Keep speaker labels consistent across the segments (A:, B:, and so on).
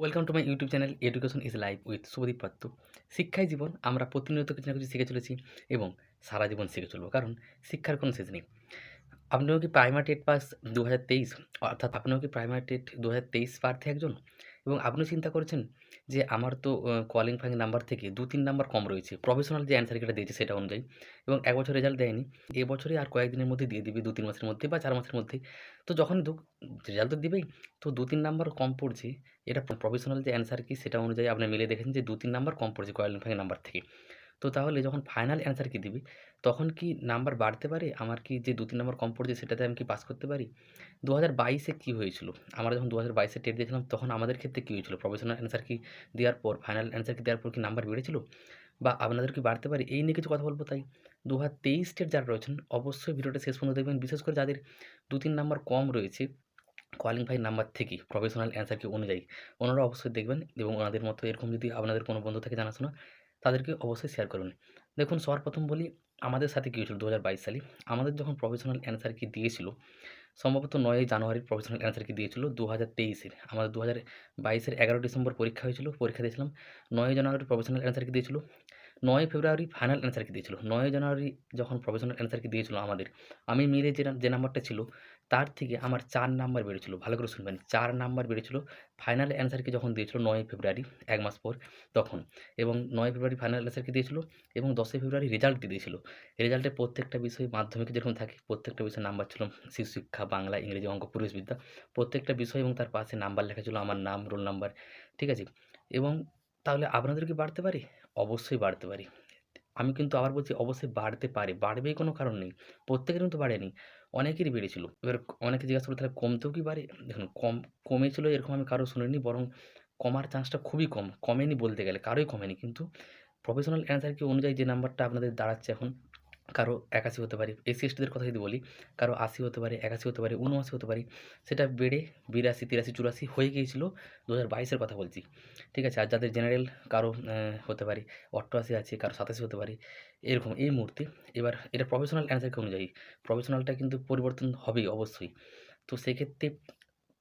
A: Welcome to my YouTube channel education is life with Subhadeep Patra শিক্ষায় জীবন, আমরা প্রতিনিয়ত কিছু না কিছু শিখে চলেছি এবং সারা জীবন শিখে চলবো, কারণ শিক্ষার কোনো শেষ নেই। আপনিও কি প্রাইমারি টেট পাস দু হাজার তেইশ? অর্থাৎ আপনিও কি প্রাইমারি টেট দু হাজার তেইশ প্রার্থী একজন? এবং আপনি চিন্তা করেছেন যে, আমার তো কোয়ালিফাইং নাম্বার থেকে দু, তিন নাম্বার কম রয়েছে। প্রফেশনাল যে অ্যান্সার কিটা দিয়েছে সেটা অনুযায়ী। এবং এক বছর রেজাল্ট দেয়নি। এবছরে আর কয়েকদিনের মধ্যে দিয়ে দিবে, দু, তিন মাসের মধ্যে বা চার মাসের মধ্যে। তো যখন দু রেজাল্ট তো দিবেই। তো দু, তিন নাম্বার কম পড়ছে। এটা প্রফেশনাল যে অ্যান্সার কি সেটা অনুযায়ী আপনি মিলে দেখেন যে, দু, তিন নাম্বার কম পড়ছে কোয়ালিফাইং নাম্বার থেকে। তো তাহলে যখন ফাইনাল অ্যান্সার কি দিবে? তখন কি নাম্বার বাড়তে পারে? আমার কি যে দু তিন নাম্বার কম পড়ছে সেটাতে আমি কি পাস করতে পারি? দু হাজার বাইশে কী হয়েছিল? আমরা যখন দু হাজার বাইশে টেট দিয়েছিলাম, তখন আমাদের ক্ষেত্রে কী হয়েছিল? প্রফেশনাল অ্যান্সার কি দেওয়ার পর ফাইনাল অ্যান্সার কি দেওয়ার পর কি নাম্বার বেড়েছিল? বা আপনাদের কি বাড়তে পারে? এই নিয়ে কিছু কথা বলব তাই। দু হাজার তেইশ টেট যারা রয়েছেন, অবশ্যই ভিডিওটা শেষ পর্যন্ত দেখবেন। বিশেষ করে যাদের দু তিন নাম্বার কম রয়েছে কোয়ালিফাই নাম্বার থেকে প্রফেশনাল অ্যান্সার কি অনুযায়ী, ওনারা অবশ্যই দেখবেন এবং ওনাদের মতো এরকম যদি আপনাদের কোনো বন্ধু থেকে জানাশোনা তাদেরকে অবশ্যই শেয়ার করুন। দেখুন, সবার প্রথম বলি, আমাদের সাথে কী হয়েছিল দু হাজার বাইশ সালে? আমাদের যখন প্রফেশনাল অ্যান্সার কি দিয়েছিল, সম্ভবত নয়ই জানুয়ারির প্রফেশনাল অ্যান্সার কি দিয়েছিল? দু হাজার তেইশের। আমাদের দু হাজার বাইশের এগারো ডিসেম্বর পরীক্ষা হয়েছিল, পরীক্ষা দিয়েছিলাম। নয়ই জানুয়ারির প্রফেশনাল অ্যান্সার কি দিয়েছিল? নয় ফেব্রুয়ারি ফাইনাল অ্যান্সার কি দিয়েছিল। নয় জানুয়ারি যখন প্রফেশনাল অ্যান্সার কি দিয়েছিল আমাদের, আমি মিলে যে যে নাম্বারটা ছিল, তার থেকে আমার চার নাম্বার বেড়েছিল ভালো করে শুনবেন, চার নাম্বার বেড়েছিল ফাইনাল অ্যান্সার কি যখন দিয়েছিল নয় ফেব্রুয়ারি, এক মাস পর, তখন। এবং নয় ফেব্রুয়ারি ফাইনাল অ্যান্সার কি দিয়েছিল এবং দশই ফেব্রুয়ারি রেজাল্ট দিয়েছিল। রেজাল্টে প্রত্যেকটা বিষয় মাধ্যমিক যেরকম থাকে, প্রত্যেকটা বিষয়ে নাম্বার ছিল শিশু শিক্ষা, বাংলা, ইংরেজি, অঙ্ক পরিবেশবিদ্যা প্রত্যেকটা বিষয় এবং তার পাশে নাম্বার লেখা ছিল আমার নাম রোল নাম্বার ঠিক আছে? এবং তাহলে আপনাদের কি বাড়তে পারে? অবশ্যই বাড়তে পারি। আমি কিন্তু আবার বলছি অবশ্যই বাড়তে পারে বাড়বেই কোনো কারণ নেই। প্রত্যেকের কিন্তু বাড়েনি, অনেকেরই বেড়েছিল। এবার অনেকে জিজ্ঞাসা করল, তাহলে কমতেও কি বাড়ে? দেখুন, কম, কমেছিল এরকম আমি কারও শুনিনি, বরং কমার চান্সটা খুবই কম। কমেনি বলতে গেলে, কারোই কমেনি। কিন্তু প্রফেশনাল অ্যান্সার কি অনুযায়ী যে নাম্বারটা আপনাদের দাঁড়াচ্ছে এখন কারও একাশি হতে পারে এসসি এসটিদের কথা যদি বলি, কারও আশি হতে পারে, একাশি হতে পারে, উনআশি হতে পারে, সেটা বেড়ে বিরাশি, তিরাশি, চুরাশি হয়ে গিয়েছিল দু হাজার বাইশের কথা বলছি। ঠিক আছে, আর যাদের জেনারেল কারও হতে পারে অষ্টআশি আছে, কারও সাতাশি হতে পারে, এরকম এই মুহূর্তে। এবার এটা প্রফেশনাল অ্যান্সারকে অনুযায়ী? প্রফেশনালটা কিন্তু পরিবর্তন হবেই অবশ্যই। তো সেক্ষেত্রে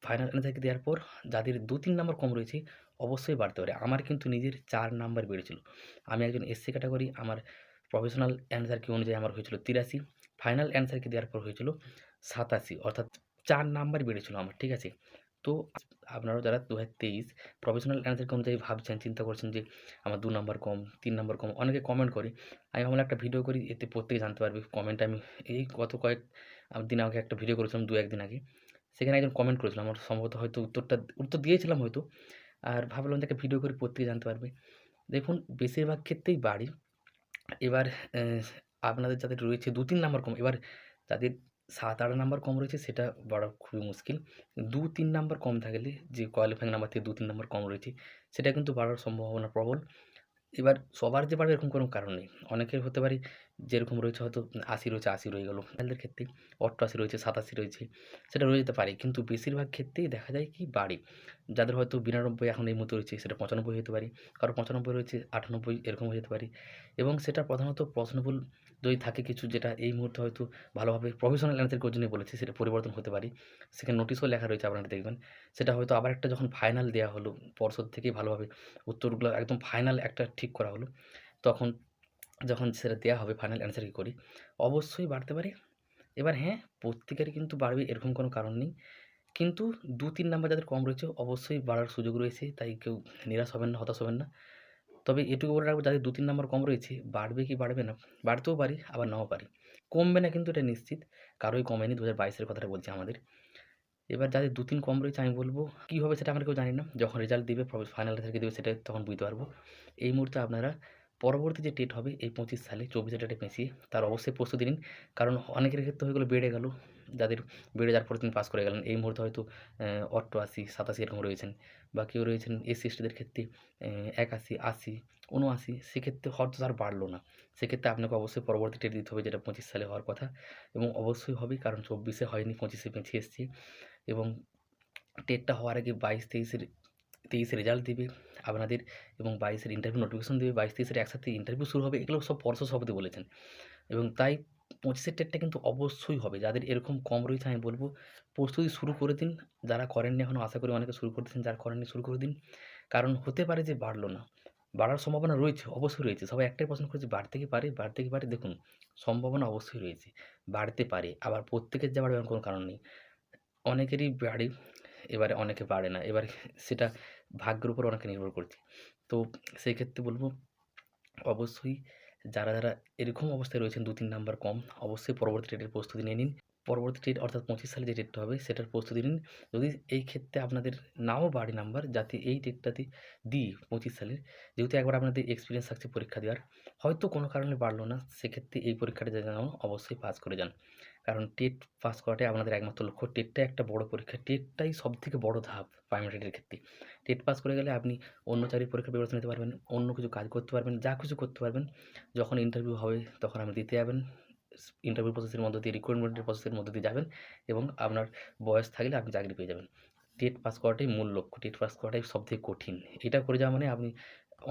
A: ফাইনাল অ্যান্সারকে দেওয়ার পর, যাদের দু, তিন নম্বর কম রয়েছে, অবশ্যই বাড়তে পারে। আমার কিন্তু নিজের চার নাম্বার বেড়েছিল। আমি একজন এসসি ক্যাটাগরি আমার প্রফেশনাল অ্যান্সার কি অনুযায়ী আমার হয়েছিল তিরাশি, ফাইনাল অ্যান্সার কি দেওয়ার পর হয়েছিল সাতাশি, অর্থাৎ চার নাম্বার বেড়েছিল আমার, ঠিক আছে? তো আপনারা যারা দু হাজার তেইশ প্রফেশনাল অ্যান্সার অনুযায়ী ভাবছেন, চিন্তা করছেন যে আমার দু নম্বর কম, তিন নম্বর কম, অনেকে কমেন্ট করে। আমি ভাবলাম একটা ভিডিও করি, এতে প্রত্যেকে জানতে পারবে। কমেন্ট আমি এই গত কয়েক দিন আগে একটা ভিডিও করেছিলাম দু একদিন আগে। সেখানে একজন কমেন্ট করেছিলাম আমার সম্ভবত হয়তো উত্তরটা, উত্তর দিয়েছিলাম হয়তো। আর ভাবলাম একটা ভিডিও করে, প্রত্যেকে জানতে পারবে। দেখুন, বেশিরভাগ ক্ষেত্রেই বাড়ি এবার আপনাদের যাদের রয়েছে দু তিন নাম্বার কম, এবার যাদের সাত আট নাম্বার কম রয়েছে সেটা বড় খুবই মুশকিল। দু তিন নাম্বার কম থাকলে যে কোয়ালিফাইং নাম্বার থেকে দু তিন নাম্বার কম রয়েছে, সেটা কিন্তু বাড়ার সম্ভাবনা প্রবল। এবার সবার যে বাড়বে এরকম কোনো কারণ নেই। অনেকের হতে পারে যেরকম রয়েছে হয়তো আশি রয়েছে, আশি রয়ে গেলো। ফ্যানদের ক্ষেত্রে অষ্টআশি রয়েছে, সাতাশি রয়েছে, সেটা রয়ে যেতে পারে। কিন্তু বেশিরভাগ ক্ষেত্রেই দেখা যায় কি বাড়ে। যাদের হয়তো বিরানব্বই এখন এই মতো রয়েছে, সেটা পঁচানব্বই হতে পারে, কারও পঁচানব্বই রয়েছে, আটানব্বই এরকম হয়ে যেতে পারে। এবং সেটা প্রধানত প্রশ্নবুল যদি থাকে কিছু, যেটা এই মুহূর্তে হয়তো ভালোভাবে প্রফেশনাল অ্যান্সার করার জন্য বলেছে, সেটা পরিবর্তন হতে পারে। সেখানে নোটিশও লেখা রয়েছে, আপনারা দেখবেন। সেটা হয়তো আবার একটা যখন ফাইনাল দেওয়া হলো, পর্ষদ থেকে ভালোভাবে উত্তরগুলো একদম ফাইনাল একটা ঠিক করা হলো, তখন যখন সেটা দেওয়া হবে ফাইনাল অ্যান্সার কী করি? অবশ্যই বাড়তে পারে। এবার হ্যাঁ প্রত্যেকেরই কিন্তু বাড়বে এরকম কোনো কারণ নেই। কিন্তু দু তিন নাম্বার যাদের কম রয়েছে, অবশ্যই বাড়ার সুযোগ রয়েছে, তাই কেউ নিরাশ হবেন না, হতাশ হবেন না। তবে এটুকু বলে রাখব, যাদের দু তিন নাম্বার কম রয়েছে, বাড়বে কি বাড়বে না, বাড়তেও পারি, আবার নাও পারি। কমবে না কিন্তু এটা নিশ্চিত, কারোই কমেনি দু হাজার বাইশের কথাটা বলছি আমাদের। এবার যাদের দু তিন কম রয়েছে, আমি বলব, কী হবে সেটা আমরা কেউ জানি না, যখন রেজাল্ট দিবে ফাইনাল থেকে দেবে সেটা তখন বুঝতে পারব। এই মুহূর্তে আপনারা পরবর্তী যে টেট হবে এই পঁচিশ সালে চব্বিশে ডেটে পেঁচিয়ে তার অবশ্যই প্রস্তুতি নিন। কারণ অনেকের ক্ষেত্রে হয়ে গেলো বেড়ে গেল, যাদের বেড়ে যাওয়ার পরে তিনি পাস করে গেলেন। এই মুহূর্তে হয়তো অষ্টআশি সাতাশি এরকম রয়েছেন বা কেউ রয়েছেন এসসি এসটিদের ক্ষেত্রে একাশি, আশি উনআশি সেক্ষেত্রে হয়তো তার বাড়লো না। সেক্ষেত্রে আপনাকে অবশ্যই পরবর্তী টেট দিতে হবে যেটা পঁচিশ সালে হওয়ার কথা। এবং অবশ্যই হবে কারণ চব্বিশে হয়নি পঁচিশে পেঁচিয়ে এসছে। এবং টেটটা হওয়ার আগে বাইশ, তেইশের তেইশে রেজাল্ট দেবে, আপনাদের এবং বাইশের ইন্টারভিউ নোটিফিকেশন দেবে, বাইশ, তেইশের একসাথে ইন্টারভিউ শুরু হবে, এগুলো সব পর্ষদ সভাপতি বলেছেন। এবং তাই পঁচিশের টেটটা কিন্তু অবশ্যই হবে, যাদের এরকম কম রয়েছে আমি বলব প্রস্তুতি শুরু করে দিন, যারা করেননি এখনও আশা করি অনেকে শুরু করতেছেন যারা করেননি শুরু করে দিন। কারণ হতে পারে যে বাড়লো না, বাড়ার সম্ভাবনা রয়েছে, অবশ্যই রয়েছে, সবাই একটাই প্রশ্ন করেছে, বাড়তে কি পারে? বাড়তে কি পারে? দেখুন, সম্ভাবনা অবশ্যই রয়েছে, বাড়তে পারে, আবার প্রত্যেকের যে বাড়বে কোনো কারণ নেই। অনেকেরই বাড়ে এবারে অনেকে পারে না। এবার সেটা ভাগ্যের উপর অনেকে নির্ভর করছে। তো সেই ক্ষেত্রে বলব, অবশ্যই যারা যারা এরকম অবস্থায় রয়েছেন দু তিন নাম্বার কম, অবশ্যই পরবর্তী ডেটের প্রস্তুতি নিয়ে নিন। পরবর্তী ডেট অর্থাৎ পঁচিশ সালে যে ডেটটা হবে, সেটার প্রস্তুতি নিন। যদি এই ক্ষেত্রে আপনাদের নাও বাড়ি নাম্বার যাতে এই ডেটটাতে দিই পঁচিশ সালের, যেহেতু একবার আপনাদের এক্সপিরিয়েন্স থাকছে পরীক্ষা দেওয়ার, হয়তো কোনো কারণে বাড়লো না, সেক্ষেত্রে এই পরীক্ষাটা যেন অবশ্যই পাস করে যান। কারণ টেট পাস করাটাই আপনাদের একমাত্র লক্ষ্য। টেটটাই একটা বড় পরীক্ষা টেটটাই সবথেকে বড় ধাপ প্রাইমারি ক্ষেত্রে। টেট পাস করে গেলে আপনি অন্য চাকরির পরীক্ষার ব্যবস্থা নিতে পারবেন, অন্য কিছু কাজ করতে পারবেন, যা কিছু করতে পারবেন। যখন ইন্টারভিউ হবে, তখন আপনি দিতে যাবেন। ইন্টারভিউ প্রসেসের মধ্য দিয়ে রিক্রুটমেন্টের প্রসেসের মধ্য দিয়ে যাবেন এবং আপনার বয়স থাকলে আপনি চাকরি পেয়ে যাবেন। টেট পাস করাটাই মূল লক্ষ্য। টেট পাস করাটাই সবথেকে কঠিন। এটা করে যাওয়া মানে আপনি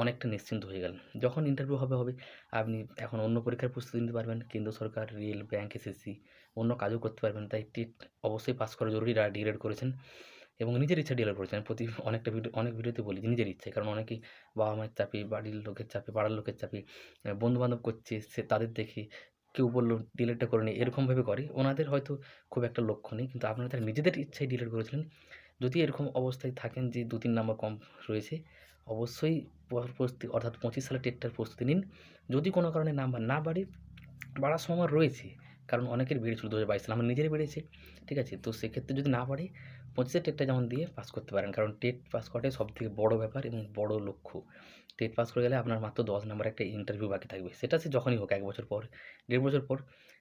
A: অনেকটা নিশ্চিন্ত হয়ে গেলেন। যখন ইন্টারভিউ হবে হবে আপনি এখন অন্য পরীক্ষার প্রস্তুতি নিতে পারবেন। কেন্দ্র সরকার, রেল ব্যাংক এসএসসি অন্য কাজও করতে পারবেন। তাই টেট অবশ্যই পাস করা জরুরি। যারা ডিএলএড করেছেন এবং নিজের ইচ্ছা ডিএলএড করেছেন। প্রতি অনেকটা ভিডিও, অনেক ভিডিওতে বলি নিজের ইচ্ছায়। কারণ অনেকেই বাবা মায়ের চাপে, বাড়ির লোকের চাপে, পাড়ার লোকের চাপে বন্ধু বান্ধব করছে, সে তাদের দেখে কেউ বলল ডিলেটটা করে নি। এরকমভাবে করে। ওনাদের হয়তো খুব একটা লক্ষ্য নেই, কিন্তু আপনারা নিজেদের ইচ্ছায় ডিলেট করেছিলেন। যদি এরকম অবস্থায় থাকেন যে দু তিন নাম্বার কম রয়েছে, অবশ্যই প্রস্তুতি অর্থাৎ পঁচিশ সালে টেটটার প্রস্তুতি নিন। যদি কোনো কারণে নাম্বার না বাড়ে, বাড়ার সময় রয়েছে, কারণ অনেকের বেড়েছিল দু হাজার বাইশ সালে, আমার নিজের বেড়েছে, ঠিক আছে? তো সেক্ষেত্রে যদি না বাড়ে, পঁচিশের টেটটা যেমন দিয়ে পাস করতে পারেন, কারণ টেট পাস করাটাই সব থেকে বড়ো ব্যাপার এবং বড় লক্ষ্য। টেট পাস করে গেলে আপনার মাত্র দশ নাম্বার একটা ইন্টারভিউ বাকি থাকবে। সেটা সে যখনই হোক, এক বছর পর, দেড় বছর পর,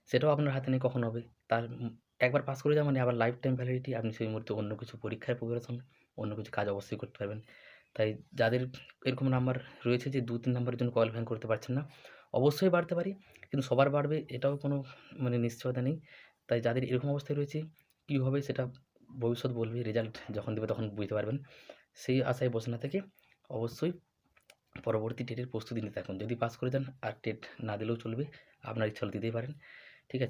A: সেটাও আপনার হাতে নেই কখন হবে। তার একবার পাস করে যাওয়া মানে আবার লাইফ টাইম ভ্যালিডিটি আপনি সেই মুহূর্তে অন্য কিছু পরীক্ষায় প্রিপারেশন অন্য কিছু কাজ অবশ্যই করতে পারবেন। তাই যাদের এরকম নাম্বার রয়েছে যে দু, তিন নাম্বারের জন্য কোয়ালিফাই করতে পারছেন না, অবশ্যই বাড়তে পারি, কিন্তু সবার বাড়বে এটাও কোনো মানে নিশ্চয়তা নেই। তাই যাদের এরকম অবস্থায় রয়েছে, কী হবে সেটা ভবিষ্যৎ বলবে রেজাল্ট যখন দেবে তখন বুঝতে পারবেন। সেই আশায় বসে না থেকে অবশ্যই পরবর্তী টেটের প্রস্তুতি নিতে থাকুন। যদি পাস করে যান আর টেট না দিলেও চলবে, আপনার ইচ্ছা হলে দিতেই পারেন। ঠিক আছে।